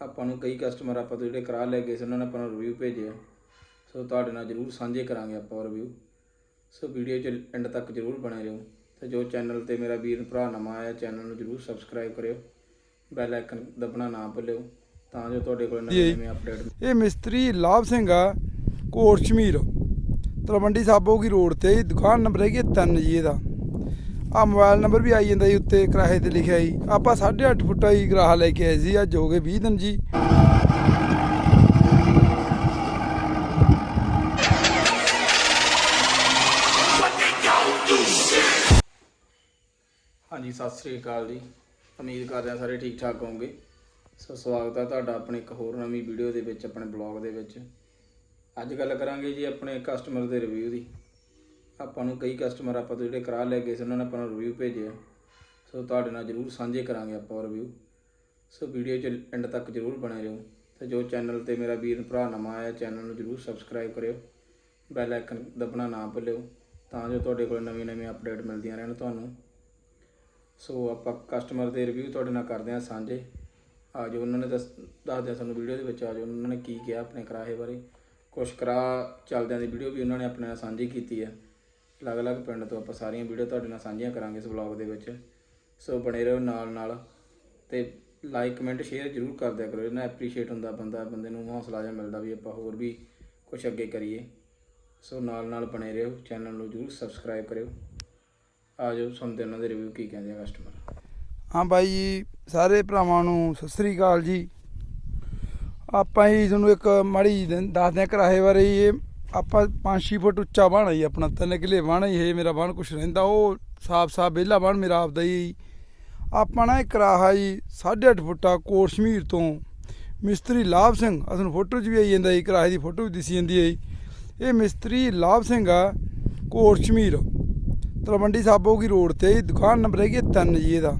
ਆਪਾਂ ਨੂੰ ਕਈ ਕਸਟਮਰ ਆਪਾਂ ਤੋਂ ਜਿਹੜੇ ਕਰਾ ਲੈ ਗਏ ਸੀ ਉਹਨਾਂ ਨੇ ਆਪਾਂ ਨੂੰ ਰਿਵਿਊ ਭੇਜਿਆ ਸੋ ਤੁਹਾਡੇ ਨਾਲ ਜਰੂਰ ਸਾਂਝੇ ਕਰਾਂਗੇ ਆਪਾਂ ਰਿਵਿਊ ਸੋ ਵੀਡੀਓ ਚ ਐਂਡ ਤੱਕ ਜਰੂਰ ਬਣੇ ਰਹੋ। ਤੇ ਜੋ ਚੈਨਲ ਤੇ ਮੇਰਾ ਵੀਰ ਭਰਾ ਨਵਾਂ ਆਇਆ ਚੈਨਲ ਨੂੰ ਜਰੂਰ ਸਬਸਕ੍ਰਾਈਬ ਕਰਿਓ। ਬੈਲ ਆਈਕਨ ਦਬਣਾ ਨਾ ਭੁੱਲਿਓ ਤਾਂ ਜੋ ਤੁਹਾਡੇ ਕੋਲ ਨਵੇਂ ਨਵੇਂ ਅਪਡੇਟ ਇਹ ਮਿਸਤਰੀ ਲਾਭ ਸਿੰਘ ਆ ਕੋਟ ਸ਼ਮੀਰ। ਤਲਵੰਡੀ ਸਾਬੋ ਕੀ ਰੋਡ ਤੇ ਦੁਕਾਨ ਨੰਬਰ ਹੈਗੀ 3 ਜੀ ਇਹਦਾ। ਆ ਮੋਬਾਈਲ ਨੰਬਰ ਵੀ ਆਈ ਜਾਂਦਾ ਜੀ ਉੱਤੇ ਕਿਰਾਏ ਤੇ ਲਿਖਿਆ ਜੀ। ਆਪਾਂ 8.5 ਫੁੱਟਾ ਹੀ ਗਰਾਹ ਲੈ ਕੇ ਆਏ ਸੀ, ਅੱਜ ਹੋ ਗਏ 20 ਦਿਨ ਜੀ। ਹਾਂਜੀ, ਸਤਿ ਸ੍ਰੀ ਅਕਾਲ ਜੀ। ਉਮੀਦ ਕਰਦੇ ਹਾਂ ਸਾਰੇ ਠੀਕ ਠਾਕ ਹੋਵੋਗੇ। ਸੋ ਸਵਾਗਤ ਹੈ ਤੁਹਾਡਾ ਆਪਣੇ ਇੱਕ ਹੋਰ ਨਵੀਂ ਵੀਡੀਓ ਦੇ ਵਿੱਚ, ਆਪਣੇ ਬਲੌਗ ਦੇ ਵਿੱਚ। ਅੱਜ ਗੱਲ ਕਰਾਂਗੇ ਜੀ ਆਪਣੇ ਕਸਟਮਰ ਦੇ ਰਿਵਿਊ ਦੀ। ਆਪਾਂ ਨੂੰ ਕਈ ਕਸਟਮਰ ਆਪਾਂ ਤੋਂ ਜਿਹੜੇ ਕਰਾ ਲੈ ਗਏ ਸੀ, ਉਹਨਾਂ ਨੇ ਆਪਾਂ ਨੂੰ ਰਿਵਿਊ ਭੇਜਿਆ ਸੋ ਤੁਹਾਡੇ ਨਾਲ ਜਰੂਰ ਸਾਂਝੇ ਕਰਾਂਗੇ ਆਪਾਂ ਰਿਵਿਊ ਸੋ ਵੀਡੀਓ ਚ ਐਂਡ ਤੱਕ ਜਰੂਰ ਬਣੇ ਰਹੋ। ਤੇ ਜੋ ਚੈਨਲ ਤੇ ਮੇਰਾ ਵੀਰ ਭਰਾ ਨਵਾਂ ਆਇਆ ਚੈਨਲ ਨੂੰ ਜਰੂਰ ਸਬਸਕ੍ਰਾਈਬ ਕਰਿਓ। ਬੈਲ ਆਈਕਨ ਦਬਣਾ ਨਾ ਭੁੱਲਿਓ, ਤਾਂ ਜੋ ਤੁਹਾਡੇ ਕੋਲ ਨਵੀਂ ਨਵੀਂ ਅਪਡੇਟ ਮਿਲਦੀਆਂ ਰਹਿਣ ਤੁਹਾਨੂੰ। ਸੋ ਆਪਾਂ ਕਸਟਮਰ ਦੇ ਰਿਵਿਊ ਤੁਹਾਡੇ ਨਾਲ ਕਰਦੇ ਹਾਂ ਸਾਂਝੇ। ਆ ਜੋ ਉਹਨਾਂ ਨੇ ਦੱਸ ਦੱਸਦੇ ਸਾਨੂੰ ਵੀਡੀਓ ਦੇ ਵਿੱਚ ਆ ਜੋ ਉਹਨਾਂ ਨੇ ਕੀ ਕਿਹਾ ਆਪਣੇ ਕਿਰਾਏ ਬਾਰੇ। ਕੁਝ ਕਰਾ ਚੱਲਦਿਆਂ ਦੀ ਵੀਡੀਓ ਵੀ ਉਹਨਾਂ ਨੇ ਆਪਣੇ ਨਾਲ ਸਾਂਝੀ ਕੀਤੀ ਹੈ। ਅਲੱਗ-ਅਲੱਗ ਪਿੰਡ ਤੋਂ ਆਪਾਂ ਸਾਰੀਆਂ ਵੀਡੀਓ ਤੁਹਾਡੇ ਨਾਲ ਸਾਂਝੀਆਂ ਕਰਾਂਗੇ ਇਸ ਵਲੌਗ ਦੇ ਵਿੱਚ। ਸੋ ਬਣੇ ਰਹੋ ਨਾਲ ਨਾਲ ਤੇ ਲਾਈਕ ਕਮੈਂਟ ਸ਼ੇਅਰ ਜਰੂਰ ਕਰ ਦਿਆ ਕਰੋ। ਇਹਨਾਂ ਐਪਰੀਸ਼ੀਏਟ ਹੁੰਦਾ ਬੰਦਾ, ਬੰਦੇ ਨੂੰ ਹੌਸਲਾ ਜਿਹਾ ਮਿਲਦਾ ਵੀ ਆਪਾਂ ਹੋਰ ਵੀ ਕੁਝ ਅੱਗੇ ਕਰੀਏ। ਸੋ ਨਾਲ ਨਾਲ ਬਣੇ ਰਹੋ ਚੈਨਲ ਨੂੰ ਜਰੂਰ ਸਬਸਕ੍ਰਾਈਬ ਕਰਿਓ। ਆ ਜਾਓ ਸੁਣਦੇ ਉਹਨਾਂ ਦੇ ਰਿਵਿਊ ਕੀ ਕਹਿੰਦੇ ਆ ਕਸਟਮਰ ਹਾਂ ਬਾਈ ਜੀ, ਸਾਰੇ ਭਰਾਵਾਂ ਨੂੰ ਸਤਿ ਸ੍ਰੀ ਅਕਾਲ ਜੀ। ਆਪਾਂ ਹੀ ਤੁਹਾਨੂੰ ਇੱਕ ਮਾੜੀ ਜਿਹੀ ਦੱਸਦੇ ਹਾਂ ਕਿਰਾਏ ਬਾਰੇ ਇਹ ਆਪਾਂ 5-6 ਫੁੱਟ ਉੱਚਾ ਬਣ ਜੀ ਆਪਣਾ ਤਿੰਨ ਕਿਲੇ ਬਣ ਹੀ ਇਹ ਮੇਰਾ ਬਣ ਕੁਛ ਰਹਿੰਦਾ ਉਹ ਸਾਫ਼ ਸਾਫ਼ ਵਿਹਲਾ ਬਣ ਮੇਰਾ ਆਪਦਾ ਹੀ ਆਪਾਂ ਨਾ ਇੱਕ ਕਿਰਾਇਆ ਜੀ 8.5 ਫੁੱਟਾ ਕੋਟ ਸ਼ਮੀਰ ਤੋਂ ਮਿਸਤਰੀ ਲਾਭ ਸਿੰਘ ਆਹ ਫੋਟੋ 'ਚ ਵੀ ਆਈ ਜਾਂਦਾ ਜੀ ਕਿਰਾਏ ਦੀ ਫੋਟੋ ਵੀ ਦਿਸੀ ਜਾਂਦੀ ਹੈ ਜੀ। ਇਹ ਮਿਸਤਰੀ ਲਾਭ ਸਿੰਘ ਆ ਕੋਟ ਸ਼ਮੀਰ ਤਲਵੰਡੀ ਸਾਬੋ ਕੀ ਰੋਡ ਤੇ ਜੀ, ਦੁਕਾਨ ਨੰਬਰ ਹੈਗੀ 3 ਜੀ ਇਹਦਾ।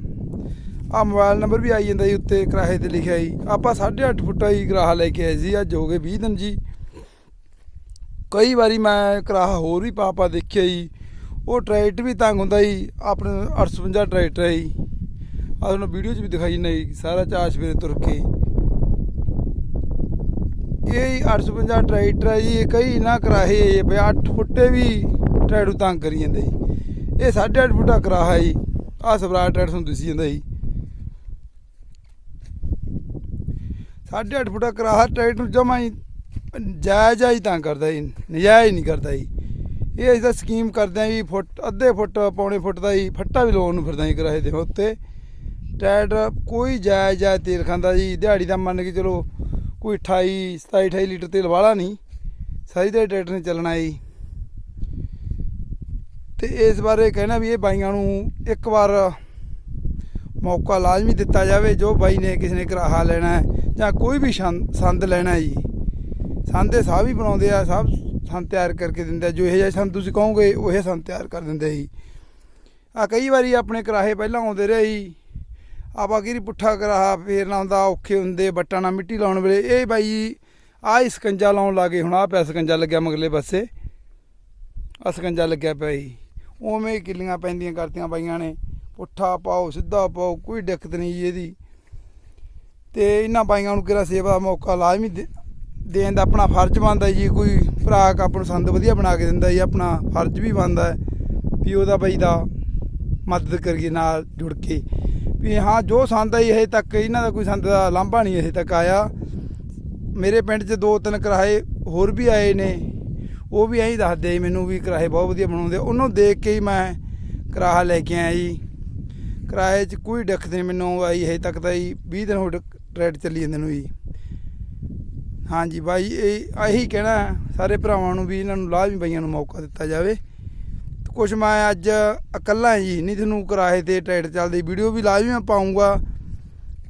ਆ ਮੋਬਾਈਲ ਨੰਬਰ ਵੀ ਆਈ ਜਾਂਦਾ ਜੀ ਉੱਤੇ ਕਿਰਾਏ ਤੇ ਲਿਖਿਆ ਜੀ। ਆਪਾਂ 8.5 ਫੁੱਟਾ ਹੀ ਕਿਰਾਇਆ ਲੈ ਕੇ ਆਏ ਸੀ ਅੱਜ ਹੋ ਗਏ 20 ਦਿਨ ਜੀ। ਕਈ ਵਾਰੀ ਮੈਂ ਕਿਰਾਇਆ ਹੋਰ ਵੀ ਪਾ ਦੇਖਿਆ ਜੀ, ਉਹ ਟਰੈਕਟਰ ਵੀ ਤੰਗ ਹੁੰਦਾ ਜੀ, ਆਪਣੇ 855 ਟਰੈਕਟਰ ਹੈ ਜੀ। ਆ ਤੁਹਾਨੂੰ ਵੀਡੀਓ 'ਚ ਵੀ ਦਿਖਾਈ ਨਹੀਂ ਸਾਰਾ ਚਾਰ ਸਵੇਰੇ ਤੁਰ ਕੇ। ਇਹ ਹੀ 855 ਟਰੈਕਟਰ ਹੈ ਜੀ, ਇਹ ਕਈ ਨਾ ਕਿਰਾਏ ਹੈ 8 ਫੁੱਟੇ ਵੀ ਟਰੈਕਟਰ ਤੰਗ ਕਰੀ ਜਾਂਦੇ ਜੀ। ਇਹ 8.5 ਫੁੱਟਾ ਕਰਾਹਾ ਜੀ ਆ ਸਵਰਾਜ ਟਰੈਕਟਰ ਤੁਹਾਨੂੰ ਦਿਸੀ ਜਾਂਦਾ ਜੀ। ਸਾਢੇ ਅੱਠ ਫੁੱਟਾ ਕਰਾਹਾ ਟਰੈਕਟਰ ਨੂੰ ਜਮਾ ਹੀ ਜਾਇਜ਼ ਹੀ ਤਾਂ ਕਰਦਾ ਜੀ, ਨਜਾਇਜ਼ ਨਹੀਂ ਕਰਦਾ ਜੀ। ਇਹ ਅਸੀਂ ਤਾਂ ਸਕੀਮ ਕਰਦੇ ਆਂ ਜੀ, ਫੁੱਟ, ਅੱਧੇ ਫੁੱਟ ਪੌਣੇ ਫੁੱਟ ਦਾ ਜੀ, ਫੱਟਾ ਵੀ ਲਾਉਣ ਨੂੰ ਫਿਰਦਾ ਜੀ ਕਰਾਏ ਦੇ ਉੱਤੇ। ਟਰੈਕਟਰ ਕੋਈ ਜਾਇਜ਼ ਜਾਇਜ਼ ਤੇਲ ਖਾਂਦਾ ਜੀ, ਦਿਹਾੜੀ ਦਾ ਮੰਨ ਕੇ ਚਲੋ ਕੋਈ 28 27 28 ਲੀਟਰ ਤੇਲ ਵਾਲਾ ਨਹੀਂ, ਸਾਰੀ ਦੇ ਟਰੈਕਟਰ ਨੇ ਚੱਲਣਾ ਜੀ। ਤੇ ਇਸ ਬਾਰੇ ਕਹਿਣਾ ਵੀ ਇਹ ਬਾਈਆਂ ਨੂੰ ਇੱਕ ਵਾਰ ਮੌਕਾ ਲਾਜ਼ਮੀ ਦਿੱਤਾ ਜਾਵੇ, ਜੋ ਬਾਈ ਨੇ ਕਿਸੇ ਨੇ ਕਰਾਹਾ ਲੈਣਾ ਹੈ ਜਾਂ ਕੋਈ ਵੀ ਸ਼ੰ- ਸੰਦ ਲੈਣਾ ਹੈ ਜੀ। ਸੰਦ ਦੇ ਸਾਹ ਵੀ ਬਣਾਉਂਦੇ ਆ ਸਭ ਸੰਦ ਤਿਆਰ ਕਰਕੇ ਦਿੰਦੇ ਆ, ਜੋ ਇਹ ਜਿਹਾ ਸੰਦ ਤੁਸੀਂ ਕਹੋਗੇ, ਉਹ ਇਹ ਸੰਦ ਤਿਆਰ ਕਰ ਦਿੰਦੇ ਜੀ ਆ ਕਈ ਵਾਰੀ ਆਪਣੇ ਕਰਾਹੇ ਪਹਿਲਾਂ ਆਉਂਦੇ ਰਹੇ ਜੀ ਆਪਾਂ ਕਿਹੜੀ ਪੁੱਠਾ ਕਰਾਹਾ ਫੇਰਨਾ ਹੁੰਦਾ, ਔਖੇ ਹੁੰਦੇ, ਬੱਟਾਂ ਨਾਲ ਮਿੱਟੀ ਲਾਉਣ ਵੇਲੇ। ਇਹ ਬਾਈ ਜੀ ਆਹ ਹੀ ਸਕੰਜਾ ਲਾਉਣ ਲੱਗੇ, ਹੁਣ ਆਹ ਪਿਆ ਸਕੰਜਾ ਲੱਗਿਆ ਮਗਲੇ ਪਾਸੇ। ਆਹ ਸਕੰਜਾ ਲੱਗਿਆ ਪਿਆ ਜੀ ਉਵੇਂ ਕਿੱਲੀਆਂ ਪੈਂਦੀਆਂ ਕਰਤੀਆਂ ਬਾਈਆਂ ਨੇ। ਪੁੱਠਾ ਪਾਓ, ਸਿੱਧਾ ਪਾਓ, ਕੋਈ ਦਿੱਕਤ ਨਹੀਂ ਜੀ ਇਹਦੀ। ਤੇ ਇਹਨਾਂ ਬਾਈਆਂ ਨੂੰ ਕਿਹੜਾ ਸੇਵਾ ਦਾ ਮੌਕਾ ਲਾਜ਼ਮੀ ਦੇ- ਦੇਣ ਦਾ ਆਪਣਾ ਫਰਜ਼ ਬਣਦਾ ਜੀ, ਕੋਈ ਭਰਾ ਆਪ ਨੂੰ ਸੰਦ ਵਧੀਆ ਬਣਾ ਕੇ ਦਿੰਦਾ ਜੀ, ਆਪਣਾ ਫਰਜ਼ ਵੀ ਬਣਦਾ ਵੀ ਉਹਦਾ ਬਾਈ ਦਾ ਮਦਦ ਕਰੀਏ ਨਾਲ ਜੁੜ ਕੇ। ਵੀ ਹਾਂ, ਜੋ ਸੰਦ ਆਈ ਹਜੇ ਤੱਕ ਇਹਨਾਂ ਦਾ ਕੋਈ ਸੰਦ ਦਾ ਲਾਂਭਾ ਨਹੀਂ ਹਜੇ ਤੱਕ ਆਇਆ। ਮੇਰੇ ਪਿੰਡ 'ਚ ਦੋ ਤਿੰਨ ਕਿਰਾਏ ਹੋਰ ਵੀ ਆਏ ਨੇ। ਉਹ ਵੀ ਐਂ ਦੱਸਦੇ ਜੀ ਮੈਨੂੰ ਵੀ ਕਿਰਾਏ ਬਹੁਤ ਵਧੀਆ ਬਣਾਉਂਦੇ ਉਹਨੂੰ ਦੇਖ ਕੇ ਹੀ ਮੈਂ ਕਿਰਾਇਆ ਲੈ ਕੇ ਆਇਆ ਜੀ। ਕਿਰਾਏ 'ਚ ਕੋਈ ਦਿੱਕਤ ਨਹੀਂ ਮੈਨੂੰ ਆਈ ਹਜੇ ਤੱਕ ਤਾਂ ਜੀ 20 ਦਿਨ ਹੋ ਟਰੈਡ ਚੱਲੀ ਜਾਂਦੇ ਨੂੰ ਜੀ। ਹਾਂਜੀ ਬਾਈ, ਇਹ ਇਹੀ ਕਹਿਣਾ ਸਾਰੇ ਭਰਾਵਾਂ ਨੂੰ ਵੀ ਇਹਨਾਂ ਨੂੰ ਲਾਜ਼ਮੀ ਬਾਈਆਂ ਨੂੰ ਮੌਕਾ ਦਿੱਤਾ ਜਾਵੇ। ਕੁਛ ਮੈਂ ਅੱਜ ਇਕੱਲਾ ਜੀ ਨਹੀਂ ਤੁਹਾਨੂੰ ਕਿਰਾਏ ਤੇ ਟਰੈਡ ਚੱਲਦੀ ਵੀਡੀਓ ਵੀ ਲਾਜ਼ਮੀ ਮੈਂ ਪਾਉਂਗਾ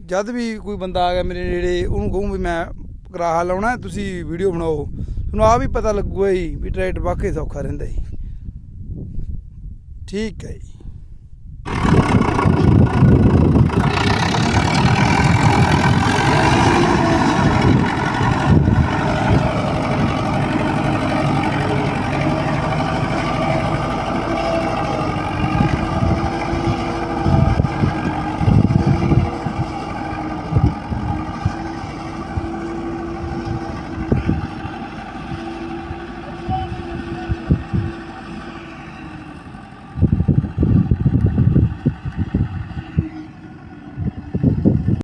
ਜਦ ਵੀ ਕੋਈ ਬੰਦਾ ਆ ਗਿਆ ਮੇਰੇ ਨੇੜੇ, ਉਹਨੂੰ ਕਹੂੰ ਵੀ ਮੈਂ ਕਿਰਾਇਆ ਲਾਉਣਾ, ਤੁਸੀਂ ਵੀਡੀਓ ਬਣਾਓ। ਤੁਹਾਨੂੰ ਆ ਵੀ ਪਤਾ ਲੱਗੂਗਾ ਜੀ ਵੀ ਟਰੈਡ ਵਾਕਈ ਸੌਖਾ ਰਹਿੰਦਾ ਜੀ। ਠੀਕ ਹੈ ਜੀ।